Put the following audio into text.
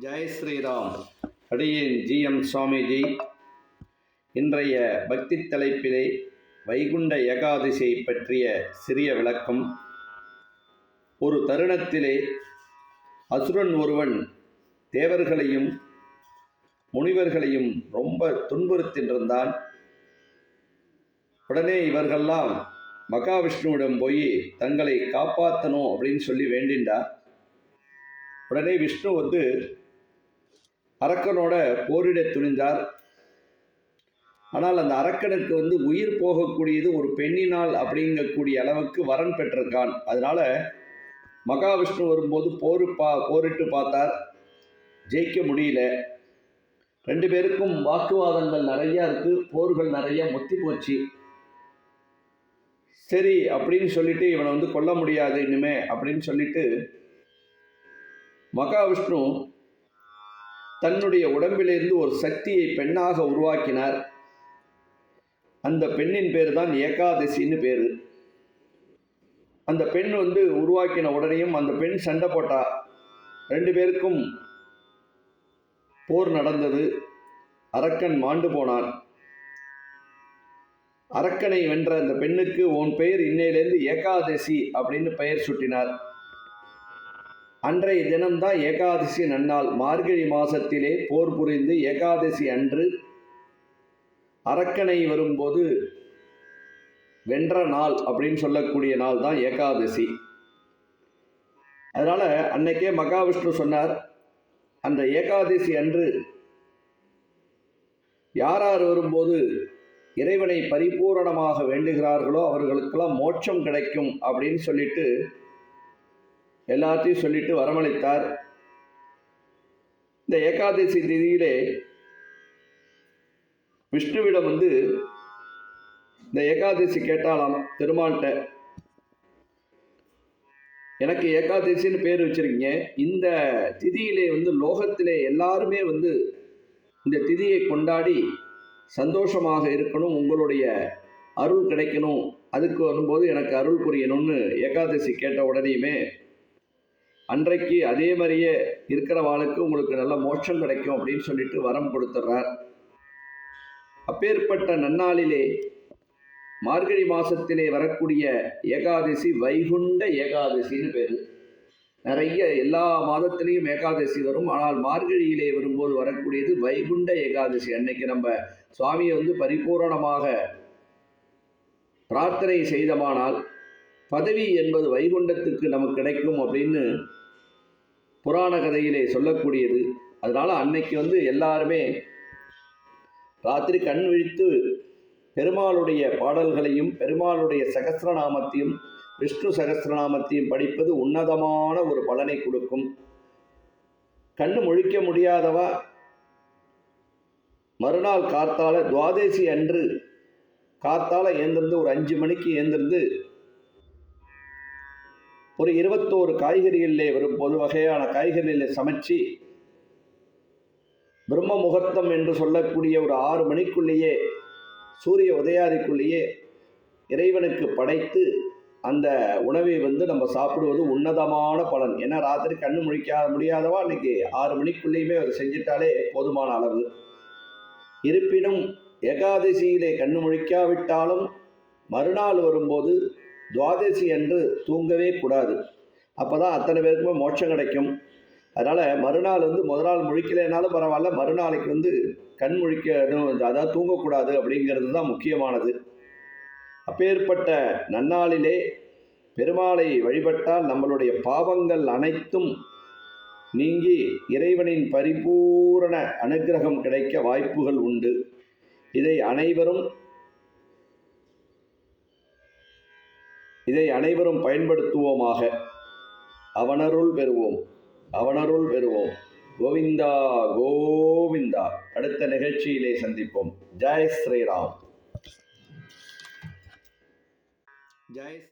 ஜெய் ஸ்ரீராம். அடியின் G M Swamiji. இன்றைய பக்தி தலைப்பிலே வைகுண்ட ஏகாதசியை பற்றிய சிறிய விளக்கம். ஒரு தருணத்திலே அசுரன் ஒருவன் தேவர்களையும் முனிவர்களையும் ரொம்ப துன்புறுத்தின்றிருந்தான். உடனே இவர்கள்லாம் மகாவிஷ்ணுவிடம் போய் தங்களை காப்பாற்றணும் அப்படின்னு சொல்லி வேண்டின்றார். உடனே விஷ்ணு வந்து அரக்கனோட போரிட துணிந்தார். ஆனால் அந்த அரக்கனுக்கு வந்து உயிர் போகக்கூடியது ஒரு பெண்ணினால் அப்படிங்கக்கூடிய அளவுக்கு வரன் பெற்றிருக்கான். அதனால மகாவிஷ்ணு வரும்போது போரு பா போரிட்டு பார்த்தார். ஜெயிக்க முடியல. ரெண்டு பேருக்கும் வாக்குவாதங்கள் நிறையா இருக்குது போர்கள் நிறைய முத்தி போச்சு. சரி அப்படின்னு சொல்லிட்டு இவனை வந்து கொல்ல முடியாது இனிமே அப்படின்னு சொல்லிட்டு மகாவிஷ்ணு தன்னுடைய உடம்பிலிருந்து ஒரு சக்தியை பெண்ணாக உருவாக்கினார். அந்த பெண்ணின் பேர் தான் ஏகாதசின்னு பேர். அந்த பெண் வந்து உருவாக்கின உடனேயும் அந்த பெண் சண்டை போட்டா. ரெண்டு பேருக்கும் போர் நடந்தது. அரக்கன் மாண்டு போனான். அரக்கனை வென்ற அந்த பெண்ணுக்கு உன் பெயர் இன்னையிலேருந்து ஏகாதசி அப்படின்னு பெயர் சுட்டினார். அன்றைய தினம்தான் ஏகாதசி நன்னாள். மார்கழி மாசத்திலே போர் புரிந்து ஏகாதசி அன்று அரக்கனை வரும்போது வென்ற நாள் அப்படின்னு சொல்லக்கூடிய நாள் தான் ஏகாதசி. அதனால் அன்னைக்கே மகாவிஷ்ணு சொன்னார் அந்த ஏகாதசி அன்று யார் யார் வரும்போது இறைவனை பரிபூரணமாக வேண்டுகிறார்களோ அவர்களுக்கெல்லாம் மோட்சம் கிடைக்கும் அப்படின்னு சொல்லிட்டு எல்லாத்தையும் சொல்லிட்டு வரமளித்தார். இந்த ஏகாதசி திதியிலே விஷ்ணுவிடம் வந்து இந்த ஏகாதசி கேட்டாலாம் பெருமாள்கிட்ட. எனக்கு ஏகாதசின்னு பேர் வச்சிருக்கீங்க. இந்த திதியிலே வந்து லோகத்திலே எல்லாருமே வந்து இந்த திதியை கொண்டாடி சந்தோஷமாக இருக்கணும் உங்களுடைய அருள் கிடைக்கணும் அதுக்கு வரும்போது எனக்கு அருள் புரியணும்னு ஏகாதசி கேட்ட உடனேயுமே அன்றைக்கு அதே மாதிரியே இருக்கிற வாளுக்கு உங்களுக்கு நல்ல மோட்சம் கிடைக்கும் அப்படின்னு சொல்லிட்டு வரம் கொடுத்துட்றார் அப்பேற்பட்ட நன்னாளிலே மார்கழி மாசத்திலே வரக்கூடிய ஏகாதசி வைகுண்ட ஏகாதசின்னு பேர். நிறைய எல்லா மாதத்திலையும் ஏகாதசி வரும். ஆனால் மார்கழியிலே வரும்போது வரக்கூடியது வைகுண்ட ஏகாதசி. அன்னைக்கு நம்ம சுவாமியை வந்து பரிபூரணமாக பிரார்த்தனை செய்தமானால் பதவி என்பது வைகுண்டத்துக்கு நமக்கு கிடைக்கும் அப்படின்னு புராண கதையிலே சொல்லக்கூடியது. அதனால் அன்னைக்கு வந்து எல்லாருமே ராத்திரி கண் விழித்து பெருமாளுடைய பாடல்களையும் பெருமாளுடைய சகசிரநாமத்தையும் விஷ்ணு சகசிரநாமத்தையும் படிப்பது உன்னதமான ஒரு பலனை கொடுக்கும். கண்ணு முழிக்க முடியாதவா? மறுநாள் காத்தால துவாதேசி அன்று காத்தால ஏந்திருந்து ஒரு அஞ்சு மணிக்கு ஏந்திருந்து ஒரு இருபத்தோரு காய்கறிகளிலே வரும் பொது வகையான காய்கறிகளை சமைச்சு பிரம்ம முகூர்த்தம் என்று சொல்லக்கூடிய ஒரு ஆறு மணிக்குள்ளேயே சூரிய உதயாதிக்குள்ளேயே இறைவனுக்கு படைத்து அந்த உணவை வந்து நம்ம சாப்பிடுவது உன்னதமான பலன். ஏன்னா ராத்திரி கண்ணு முழிக்க முடியாதவா? இன்னைக்கு ஆறு மணிக்குள்ளேயுமே அதை செஞ்சிட்டாலே போதுமான அளவு. இருப்பினும் ஏகாதசியிலே கண்ணு முழிக்காவிட்டாலும் மறுநாள் வரும்போது துவாதசி அன்று தூங்கவே கூடாது. அப்போ தான் அத்தனை பேருக்குமே மோட்சம் கிடைக்கும். அதனால் மறுநாள் வந்து முதல் நாள் முழிக்கலைனாலும் பரவாயில்ல மறுநாளைக்கு வந்து கண் முழிக்கணும் அதாவது தூங்கக்கூடாது அப்படிங்கிறது தான் முக்கியமானது. அப்பேற்பட்ட நன்னாளிலே பெருமாளை வழிபட்டால் நம்மளுடைய பாவங்கள் அனைத்தும் நீங்கி இறைவனின் பரிபூரண அனுகிரகம் கிடைக்க வாய்ப்புகள் உண்டு. இதை அனைவரும் இதை அனைவரும் பயன்படுத்துவோமாக. அவனருள் பெறுவோம். அவனருள் பெறுவோம். கோவிந்தா கோவிந்தா. அடுத்த நிகழ்ச்சியிலே சந்திப்போம். ஜெய் ஸ்ரீராம். ஜெய்